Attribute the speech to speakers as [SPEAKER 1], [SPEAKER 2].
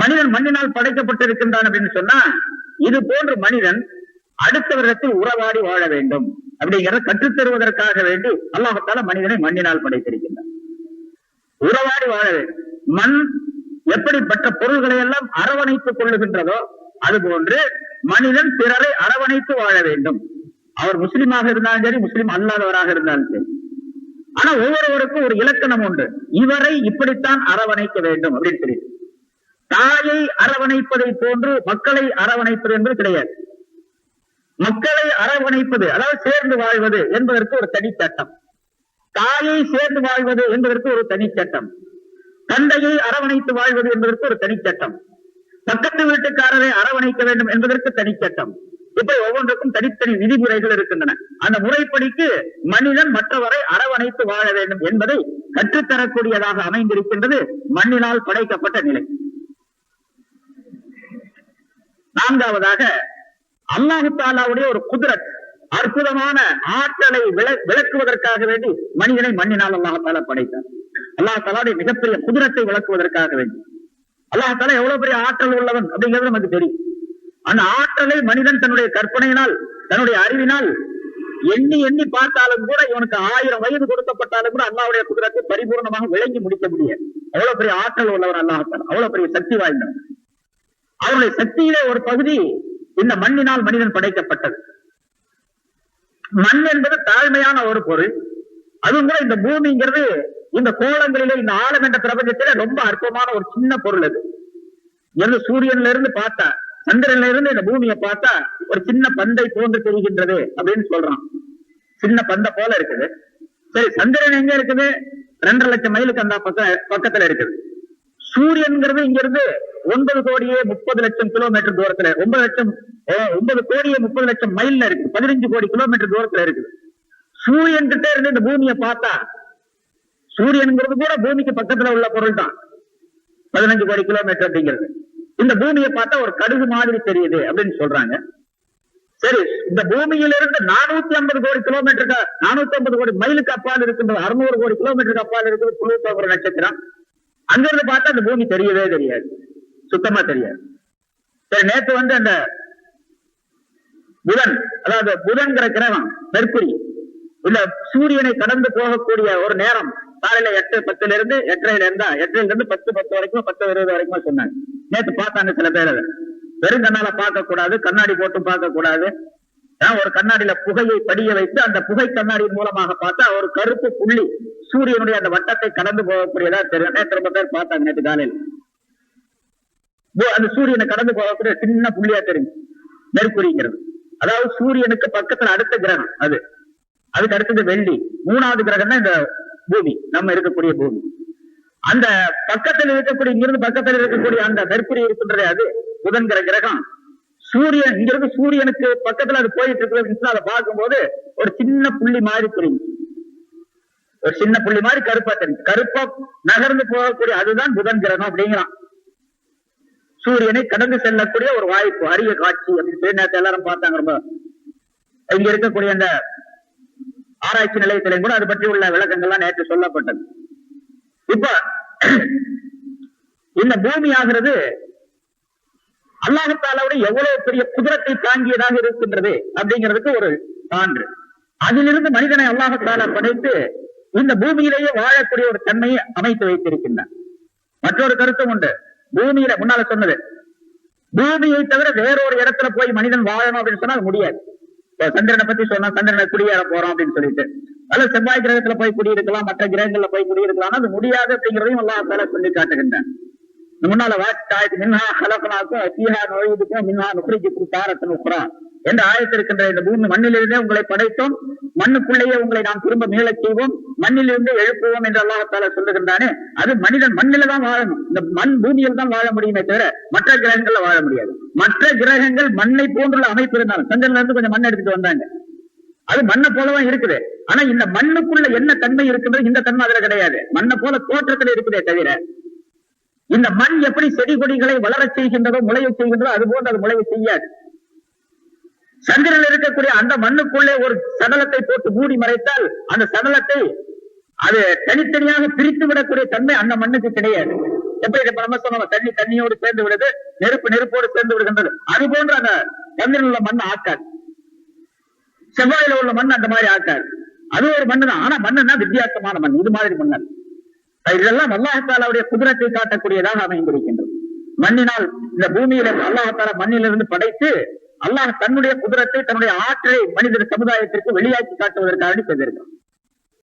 [SPEAKER 1] மனிதன் மண்ணினால் படைக்கப்பட்டிருக்கின்றான் அப்படின்னு சொன்னா இது போன்ற மனிதன் அடுத்தவரிடத்தில் உறவாடி வாழ வேண்டும். அப்படிங்கிறத கற்றுத்தருவதற்காக வேண்டி அல்லாஹத்தால மனிதனை மண்ணினால் படைத்திருக்கின்றான். உறவாடி வாழ வேண்டும். மண் எப்படிப்பட்ட பொருள்களை எல்லாம் அரவணைத்துக் கொள்ளுகின்றதோ அதுபோன்று மனிதன் பிறரை அரவணைத்து வாழ வேண்டும். அவர் முஸ்லிமாக இருந்தாலும் சரி முஸ்லிம் அல்லாதவராக இருந்தாலும் சரி. ஆனா ஒவ்வொருவருக்கும் ஒரு இலக்கணம் உண்டு. இவரை இப்படித்தான் அரவணைக்க வேண்டும் அப்படின்னு சொல்லி தாயை அரவணைப்பதை போன்று மக்களை அரவணைப்பது என்பது கிடையாது. மக்களை அரவணைப்பது அதாவது சேர்ந்து வாழ்வது என்பதற்கு ஒரு தனி சட்டம். தாயை சேர்ந்து வாழ்வது என்பதற்கு ஒரு தனி சட்டம். தந்தையை அரவணைத்து வாழ்வது என்பதற்கு ஒரு தனி சட்டம். பக்கத்து வீட்டுக்காரரை அரவணைக்க வேண்டும் என்பதற்கு தனி சட்டம். இப்படி ஒவ்வொன்றுக்கும் தனித்தனி விதிமுறைகள் இருக்கின்றன. அந்த முறைப்படிக்கு மனிதன் மற்றவரை அரவணைத்து வாழ வேண்டும் என்பதை கற்றுத்தரக்கூடியதாக அமைந்திருக்கின்றது மண்ணினால் படைக்கப்பட்ட நிலை. நான்காவதாக அல்லாஹு தாலாவுடைய ஒரு குதிரத் அற்புதமான ஆற்றலை விளக்குவதற்காக வேண்டி மனிதனை மண்ணினால் அல்லாஹால படைத்தார். அல்லாஹாலாவுடைய மிகப்பெரிய குதிரத்தை விளக்குவதற்காக வேண்டி. அல்லாஹ் தாலா எவ்வளவு பெரிய ஆற்றல் உள்ளவன் அப்படிங்கிறது நமக்கு தெரியும். அந்த ஆற்றலை மனிதன் தன்னுடைய கற்பனையினால் தன்னுடைய அறிவினால் எண்ணி எண்ணி பார்த்தாலும் கூட இவனுக்கு ஆயிரம் வயது கொடுக்கப்பட்டாலும் கூட அல்லாவுடைய குதிரத்தை பரிபூர்ணமாக விளங்கி முடிக்க முடியாது. அவ்வளவு பெரிய ஆற்றல் உள்ளவன் அல்லாஹால அவ்வளவு பெரிய சக்தி வாய்ந்தவன். அவருடைய சக்தியிலே ஒரு பகுதி இந்த மண்ணினால் மனிதன் படைக்கப்பட்டது. மண் என்பது தாழ்மையான ஒரு பொருள். அதுவும் கூட இந்த பூமிங்கிறது இந்த கோலங்களிலே இந்த ஆழம் என்ற பிரபஞ்சத்திலே ரொம்ப அற்பமான ஒரு சின்ன பொருள் அது. எந்த சூரியன்ல இருந்து பார்த்தா சந்திரன்ல இருந்து இந்த பூமியை பார்த்தா ஒரு சின்ன பந்தை போன்று தெரிகின்றது அப்படின்னு சொல்றான். சின்ன பந்தை போல இருக்குது. சரி சந்திரன் எங்க இருக்குது? ரெண்டரை லட்சம் மைலுக்கு அந்த பக்க பக்கத்துல இருக்குது. சூரியன்கிறது இங்க இருந்து ஒன்பது கோடியே முப்பது லட்சம் கிலோமீட்டர் தூரத்துல ஒன்பது லட்சம் ஒன்பது கோடியே முப்பது லட்சம் மைல்ல இருக்கு. பதினஞ்சு கோடி கிலோமீட்டர் தூரத்துல இருக்குது. சூரியன் கிட்ட இருந்து இந்த பூமியை பார்த்தா சூரியன்கிறது கூட பூமிக்கு பக்கத்துல உள்ள பொருள் தான். பதினஞ்சு கோடி கிலோமீட்டர் அப்படிங்கிறது. இந்த பூமியை பார்த்தா ஒரு கடுகு மாதிரி தெரியுது அப்படின்னு சொல்றாங்க. சரி இந்த பூமியிலிருந்து நானூத்தி ஐம்பது கோடி கிலோமீட்டருக்கு நானூத்தி ஐம்பது கோடி மைலுக்கு அப்பால் இருக்கின்றது அறுநூறு கோடி கிலோமீட்டருக்கு அப்பால் இருக்கிறது புழுத்த ஒரு நட்சத்திரம். அங்கிருந்து பார்த்தா அந்த பூமி தெரியவே தெரியாது. சுத்தமா தெரியாது. சரி நேத்து வந்து அந்த புதன் அதாவது புதன்கிற கிரகம் மெர்க்குரி இல்ல சூரியனை கடந்து போகக்கூடிய ஒரு நேரம் காலையில எட்டு பத்துல இருந்து எட்டரைல இருந்தா எட்டரையில இருந்து பத்து பத்து வரைக்கும் பத்து இருபது வரைக்கும் சொன்னாங்க. நேத்து பார்த்தாங்க சில பேர் அதை. வெறும் கண்ணால பார்க்க கூடாது கண்ணாடி போட்டு பார்க்க கூடாது ஒரு கண்ணாடியில புகையை படிய வைத்து அந்த புகை கண்ணாடியின் மூலமாக பார்த்தா ஒரு கருப்பு புள்ளி சூரியனுடைய அந்த வட்டத்தை கடந்து போகக்கூடியதா தெரியும். திரும்ப ரொம்ப பேர் பார்த்தாங்க நேற்று காலையில். அந்த சூரியனை கடந்து போகக்கூடிய சின்ன புள்ளியா தெரியும். நெருக்குறிங்கிறது அதாவது சூரியனுக்கு பக்கத்துல அடுத்த கிரகம் அது. அதுக்கு அடுத்தது வெள்ளி. மூணாவது கிரகம் தான் இந்த பூமி. நம்ம இருக்கக்கூடிய பூமி. அந்த பக்கத்தில் இருக்கக்கூடிய இங்கிருந்து பக்கத்தில் இருக்கக்கூடிய அந்த நெருக்குறி இருக்கின்றதே அது. புதன்கிற கிரகம். சூரியன் இங்கிருந்து சூரியனுக்கு பக்கத்துல அது போயிட்டு இருக்கிறது அதை பார்க்கும்போது ஒரு சின்ன புள்ளி மாதிரி தெரியும். ஒரு சின்ன புள்ளி மாதிரி கருப்பா தெரியும். கருப்பா நகர்ந்து போகக்கூடிய அதுதான் புதன் கிரகம் அப்படிங்கிறான். சூரியனை கடந்து செல்லக்கூடிய ஒரு வாய்ப்பு அரிய காட்சி அப்படின்னு சொல்லி நேரத்தை எல்லாரும் பார்த்தாங்க ரொம்ப. இங்க இருக்கக்கூடிய அந்த ஆராய்ச்சி நிலையத்திலையும் கூட அது பற்றி உள்ள விளக்கங்கள்லாம் நேற்று சொல்லப்பட்டது. இப்ப இந்த பூமி ஆகிறது அல்லாஹாலாவோட எவ்வளவு பெரிய குதிரத்தை தாங்கியதாக இருக்கின்றது அப்படிங்கிறதுக்கு ஒரு சான்று. அதிலிருந்து மனிதனை அல்லாஹாலா படைத்து இந்த பூமியிலேயே வாழக்கூடிய ஒரு தன்மையை அமைத்து வைத்திருக்கின்றான். மற்றொரு கருத்தும் உண்டு. பூமியில முன்னால சொன்னது பூமியை தவிர வேறொரு இடத்துல போய் மனிதன் வாழணும் அப்படின்னு சொன்னா அது முடியாது சந்திரனை பத்தி சொன்னா சந்திரனை குடியேற போறோம் அப்படின்னு சொல்லிட்டு அல்ல செவ்வாய் கிரகத்துல போய் குடியிருக்கலாம் மற்ற கிரகங்கள்ல போய் குடியிருக்கலாம் அது முடியாது அப்படிங்கிறதையும் அல்லாஹ் சொல்லி காட்டுகின்றான். முன்னால வாட்சி மின்ஹா ஹலகனாக்கும் சீஹா நுழைவுக்கும் மின்ஹா நுகரிக்கும் தாரத்தின் உக்ரா. என்ற ஆயத்திருக்கின்ற இந்த பூமி மண்ணிலிருந்தே உங்களை படைத்தோம். மண்ணுக்குள்ளேயே உங்களை நாம் திரும்ப மீளச் செய்வோம். மண்ணிலிருந்து எழுப்புவோம் என்று அல்லாஹால சொல்லுகின்றானே அது மனிதன் மண்ணில தான் வாழணும். இந்த மண் பூமியில் தான் வாழ முடியுமே தவிர மற்ற கிரகங்கள்ல வாழ முடியாது. மற்ற கிரகங்கள் மண்ணை போன்றுள்ள அமைப்பு இருந்தாலும் சந்திரன்ல இருந்து கொஞ்சம் மண் எடுத்துட்டு வந்தாங்க. அது மண்ணை போலதான் இருக்குது. ஆனா இந்த மண்ணுக்குள்ள என்ன தன்மை இருக்குன்றது இந்த தன்மை அதுல கிடையாது. மண்ணை போல தோற்றத்துல இருக்குதே தவிர இந்த மண் எப்படி செடி கொடிகளை வளர செய்கின்றதோ முளைய செய்கின்றதோ அது போன்று அது முளைய செய்யாது. சந்திரன் இருக்கக்கூடிய அந்த மண்ணுக்குள்ளே ஒரு சடலத்தை போட்டு மூடி மறைத்தால் அந்த சடலத்தை அது தனித்தனியாக பிரித்து விடக்கூடிய தன்மை அந்த மண்ணுக்கு கிடையாது. எப்படி இப்ப நம்ம சொன்னோம்? தண்ணி தண்ணியோடு சேர்ந்து விடுது நெருப்பு நெருப்போடு சேர்ந்து விடுகின்றது. அது போன்று அந்த சந்திரன் உள்ள மண் ஆக்காது. செவ்வாயில உள்ள மண் அந்த மாதிரி ஆக்காது. அது ஒரு மண்ணு தான் ஆனா மண்ணுன்னா வித்தியாசமான மண். இது மாதிரி மண் இதெல்லாம் அல்லாஹாலாவுடைய குதிரத்தை காட்டக்கூடியதாக அமைந்திருக்கின்றது. மண்ணினால் இந்த பூமியில அல்லாஹாலா மண்ணிலிருந்து படைத்து அல்லாஹ் தன்னுடைய குதிரத்தை தன்னுடைய ஆற்றலை மனித சமுதாயத்திற்கு வெளியாக்கி காட்டுவதற்காக செய்திருக்கிறான்.